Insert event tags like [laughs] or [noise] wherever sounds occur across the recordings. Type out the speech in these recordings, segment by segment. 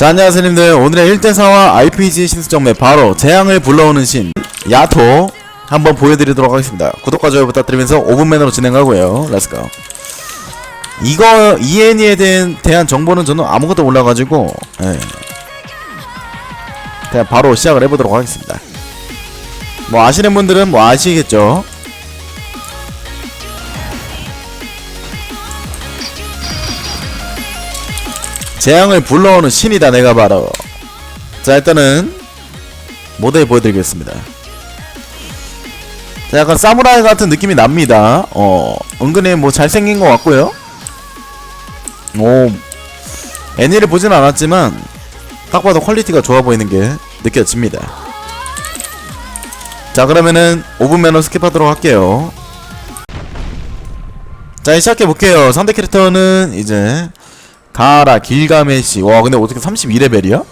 자 안녕하세요 님들. 오늘의 1대4와 RPG 신수정매 바로 재앙을 불러오는 신 야토 한번 보여드리도록 하겠습니다. 구독과 좋아요 부탁드리면서 5분 매너로 진행하고요. 렛츠고 이거 ENE에 대한, 대한 정보는 저는 아무것도 몰라가지고 예. 그냥 바로 시작을 해보도록 하겠습니다. 뭐 아시는 분들은 뭐 아시겠죠 재앙을 불러오는 신이다 내가 바로 자 일단은 모델 보여드리겠습니다. 자 약간 사무라이 같은 느낌이 납니다. 어 은근히 뭐 잘생긴 것 같고요. 오 애니를 보진 않았지만 딱 봐도 퀄리티가 좋아 보이는 게 느껴집니다. 자 그러면은 5분 매너 스킵하도록 할게요. 자 시작해볼게요. 상대 캐릭터는 이제 가라 길가메시. 와 근데 어떻게 32레벨이야?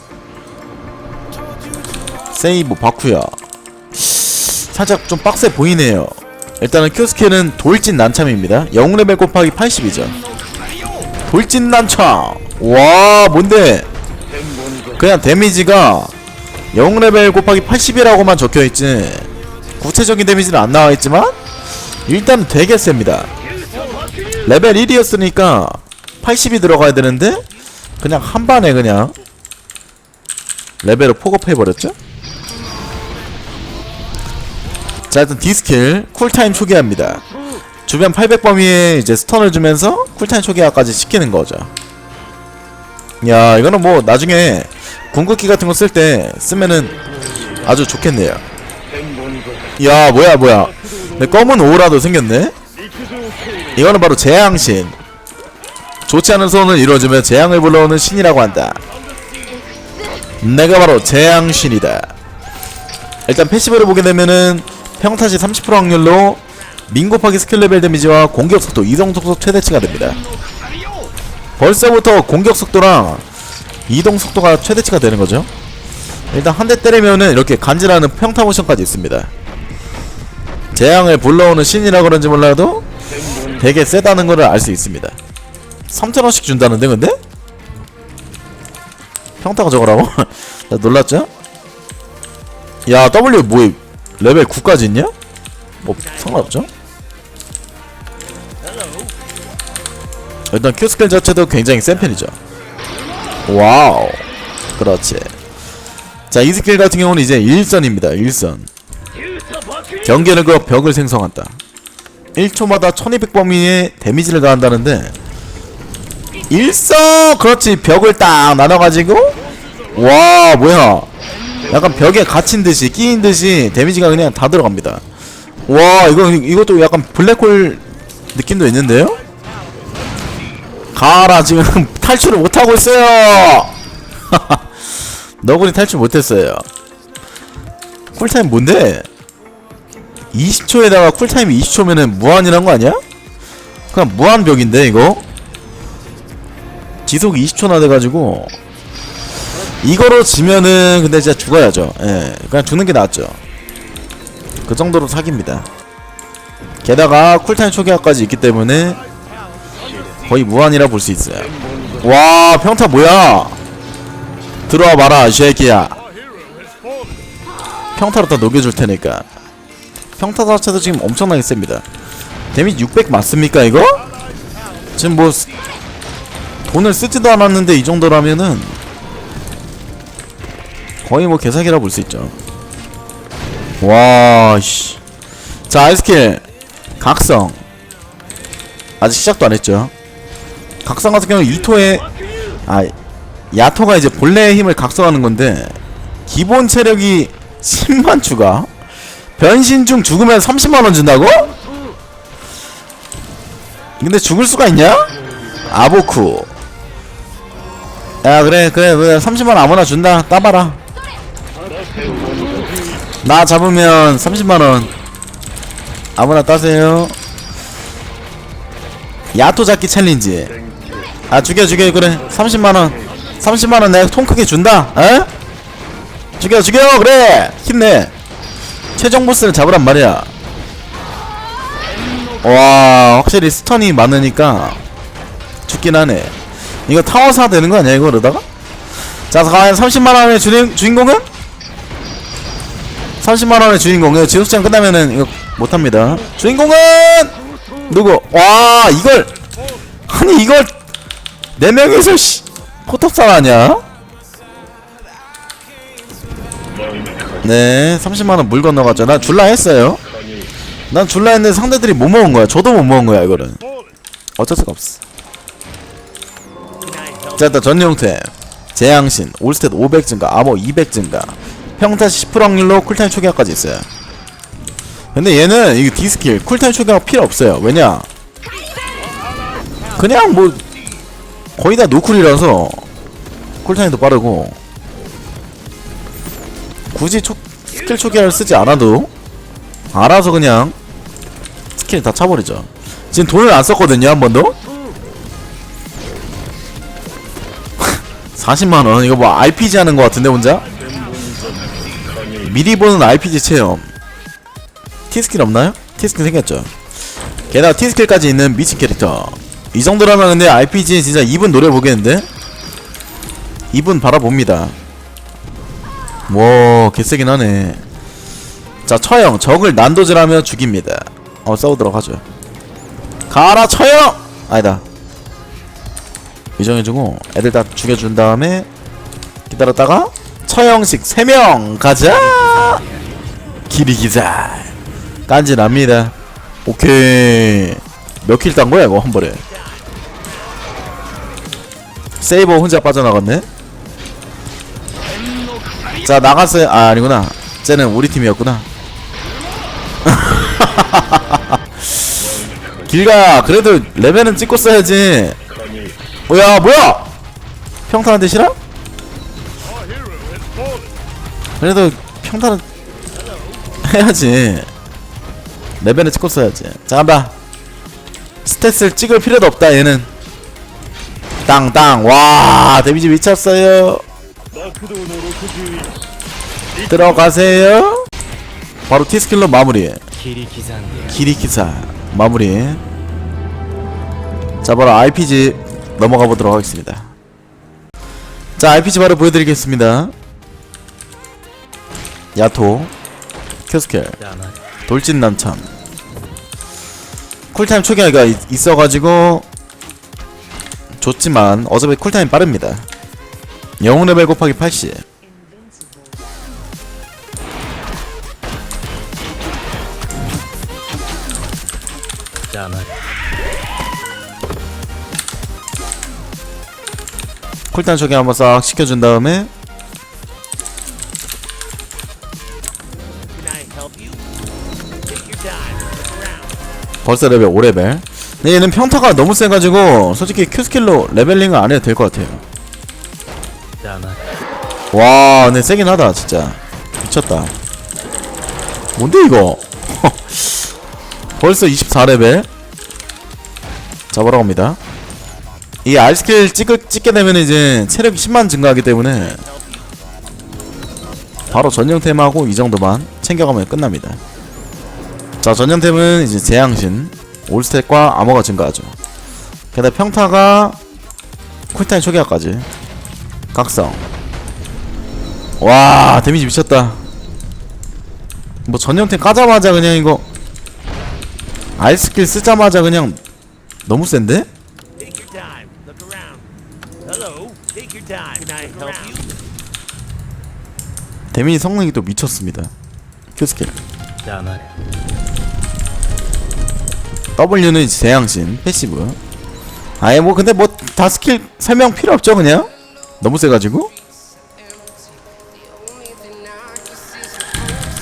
세이브 바쿠야. 살짝 좀 빡세 보이네요. 일단은 큐스케는 돌진 난참입니다. 0레벨 곱하기 80이죠. 돌진 난참! 와 뭔데? 그냥 데미지가 0레벨 곱하기 80이라고만 적혀있지. 구체적인 데미지는 안 나와있지만 일단 되게 셉니다. 레벨 1이었으니까 80이 들어가야 되는데 그냥 한 반에 그냥 레벨을 포급해버렸죠? 자 일단 디스킬 쿨타임 초기화입니다. 주변 800범위에 이제 스턴을 주면서 쿨타임 초기화까지 시키는 거죠. 야 이거는 뭐 나중에 궁극기 같은 거 쓸 때 쓰면은 아주 좋겠네요. 야 뭐야 뭐야. 내 검은 오라도 생겼네? 이거는 바로 재앙신 좋지 않은 소원을 이루어주며 재앙을 불러오는 신이라고 한다. 내가 바로 재앙신이다. 일단 패시브를 보게 되면은 평타시 30% 확률로 민 곱하기 스킬 레벨 데미지와 공격 속도, 이동 속도 최대치가 됩니다. 벌써부터 공격 속도랑 이동 속도가 최대치가 되는 거죠. 일단 한 대 때리면은 이렇게 간지나는 평타 모션까지 있습니다. 재앙을 불러오는 신이라 그런지 몰라도 되게 세다는 것을 알 수 있습니다. 3천원씩 준다는데 근데? 평타가 저거라고? [laughs] 나 놀랐죠? 야 W 뭐 레벨 9까지 있냐? 뭐 상관없죠? 일단 Q 스킬 자체도 굉장히 센 편이죠 와우 그렇지 자 이 스킬 같은 경우는 이제 일선입니다 일선 경계를 그 벽을 생성한다 1초마다 1200범위의 데미지를 가한다는데 일성 그렇지 벽을 딱 나눠가지고. 와 뭐야. 약간 벽에 갇힌 듯이 끼인 듯이 데미지가 그냥 다 들어갑니다. 와 이거 이것도 약간 블랙홀 느낌도 있는데요? 가라 지금 [laughs] 탈출을 못하고 있어요! [laughs] 너구리 탈출 못했어요. 쿨타임 뭔데? 20초에다가 쿨타임이 20초면은 무한이란 거 아니야? 그냥 무한벽인데 이거 지속 20초나 돼가지고 이거로 지면은 근데 진짜 죽어야죠. 예 그냥 죽는 게 낫죠. 그 정도로 사기입니다. 게다가 쿨타임 초기화까지 있기 때문에 거의 무한이라 볼 수 있어요. 와 평타 뭐야? 들어와 봐라 이 새끼야. 평타로 다 녹여줄 테니까. 평타 자체도 지금 엄청나게 셉니다. 데미지 600 맞습니까 이거? 지금 뭐 돈을 쓰지도 않았는데 이 정도라면은 거의 뭐 개사기라 볼 수 있죠. 와, 씨. 자, 아이스킬. 각성. 아직 시작도 안 했죠. 각성 같은 경우는 2토에, 아, 야토가 이제 본래의 힘을 각성하는 건데, 기본 체력이 10만 추가? 변신 중 죽으면 30만원 준다고? 근데 죽을 수가 있냐? 아보쿠. 야 그래 그래 그래. 30만 아무나 준다. 따봐라. 나 잡으면 30만원. 아무나 따세요. 야토 잡기 챌린지. 아 죽여 죽여 그래. 30만원. 30만원 내가 통 크게 준다. 에? 죽여 죽여 그래. 힘내. 최종 보스를 잡으란 말이야. 와 확실히 스턴이 많으니까 죽긴 하네 이거 타워사 되는 거 아니야 이거 그러다가? 자 과연 30만원의 주인, 주인공은? 30만원의 주인공은 지속시간 끝나면은 이거 못합니다 주인공은 누구? 와 이걸 아니 이걸 4명이서 씨 포탑살 아냐? 네 30만원 물 건너갔죠 난 줄라 했어요 난 줄라 했는데 상대들이 못 먹은 거야 저도 못 먹은 거야 이거는 어쩔 수가 없어 자 일단 전용템 재앙신 올스탯 500 증가 아머 200 증가. 평타 10% 확률로 쿨타임 초기화까지 있어요. 근데 얘는 이게 디스킬 쿨타임 초기화가 필요 없어요. 왜냐? 그냥 뭐 거의 다 노쿨이라서 쿨타임도 빠르고. 굳이 초, 스킬 초기화를 쓰지 않아도 알아서 그냥 스킬 다 차버리죠. 지금 돈을 안 썼거든요 한 번도 40만원. 이거 뭐 RPG 하는 거 같은데 혼자? 미리 보는 RPG 체험. T스킬 없나요? T스킬 생겼죠. 게다가 T스킬까지 있는 미친 캐릭터. 이 정도라면 근데 RPG 진짜 2분 노려 보겠는데? 2분 바라봅니다. 와 개세긴 하네. 자 처형. 적을 난도질하며 죽입니다. 어 싸우도록 하죠. 가라 처형! 아니다 이정해주고 애들 다 죽여준 다음에 기다렸다가 처형식 3명 가자! 기리기자. 깐지납니다. 오케이. 몇 킬 딴 거야 이거 한 번에? 세이버 혼자 빠져나갔네. 자 나갔어요. 아 아니구나. 쟤는 우리 팀이었구나. [laughs] 길가 그래도 레벨은 찍고 써야지 뭐야 뭐야? 평타한테 싫어? 그래도 평타는 [laughs] 해야지. 레벨은 찍고 써야지. 자 간다. 스탯을 찍을 필요도 없다 얘는. 땅땅. 와 데미지 미쳤어요. 들어가세요. 바로 티스킬로 마무리. 기리키사 마무리. 자 바로 RPG 넘어가 보도록 하겠습니다. 자 RPG 바로 보여드리겠습니다. 야토 큐스켈 돌진남참. 쿨타임 초기화가 있어가지고 좋지만 어차피 쿨타임 빠릅니다. 영웅 레벨 곱하기 80 쿨타임 초기화 한번 싹 시켜준 다음에. 벌써 레벨 5레벨. 근데 얘는 평타가 너무 세가지고 솔직히 큐스킬로 레벨링을 안 해도 될 것 같아요. 와 근데 세긴 하다 진짜. 미쳤다. 뭔데 이거? [laughs] 벌써 24레벨. 잡으러 갑니다 이 R스킬 찍, 찍게 되면 이제 체력이 10만 증가하기 때문에 바로 전용템하고 이 정도만 챙겨가면 끝납니다. 자 전용템은 이제 재앙신 올스탯과 암호가 증가하죠. 게다가 평타가 쿨타임 초기화까지. 각성. 와 데미지 미쳤다. 뭐 전용템 까자마자 그냥 이거 알스킬 쓰자마자 그냥 너무 센데? 데미지 성능이 또 미쳤습니다. 큐스킬 だな W는 재앙신 패시브. 아예 뭐 근데 뭐 다 스킬 설명 필요 없죠 그냥? 너무 세가지고?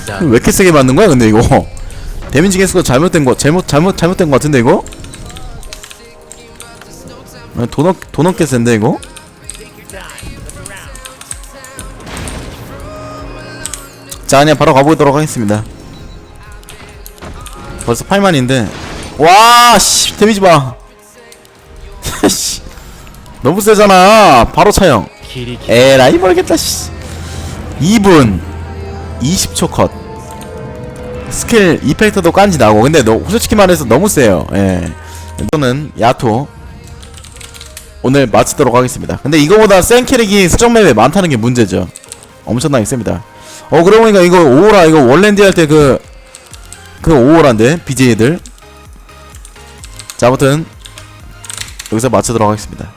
자. 왜 이렇게 세게 맞는 거야 근데 이거? [laughs] 데미지 개수가 잘못된 거 잘못 잘못 잘못된 거 같은데 이거? 아, 돈, 없, 돈 없게 센데 이거 자 그냥 바로 가보도록 하겠습니다. 벌써 8만인데. 와씨 데미지 봐. [laughs] 너무 세잖아. 바로 차형 에라이 모르겠다 씨. 2분 20초 컷. 스킬 이펙터도 깐지 나고. 근데 너, 솔직히 말해서 너무 세요. 예. 이거는 야토. 오늘 마치도록 하겠습니다. 근데 이거보다 센 캐릭이 수정 맵에 많다는 게 문제죠. 엄청나게 셉니다. 어 그러고 보니까 이거 오호라 이거 원랜디 할 때 그 그 오호라인데 BJ들. 자 아무튼 여기서 마치도록 하겠습니다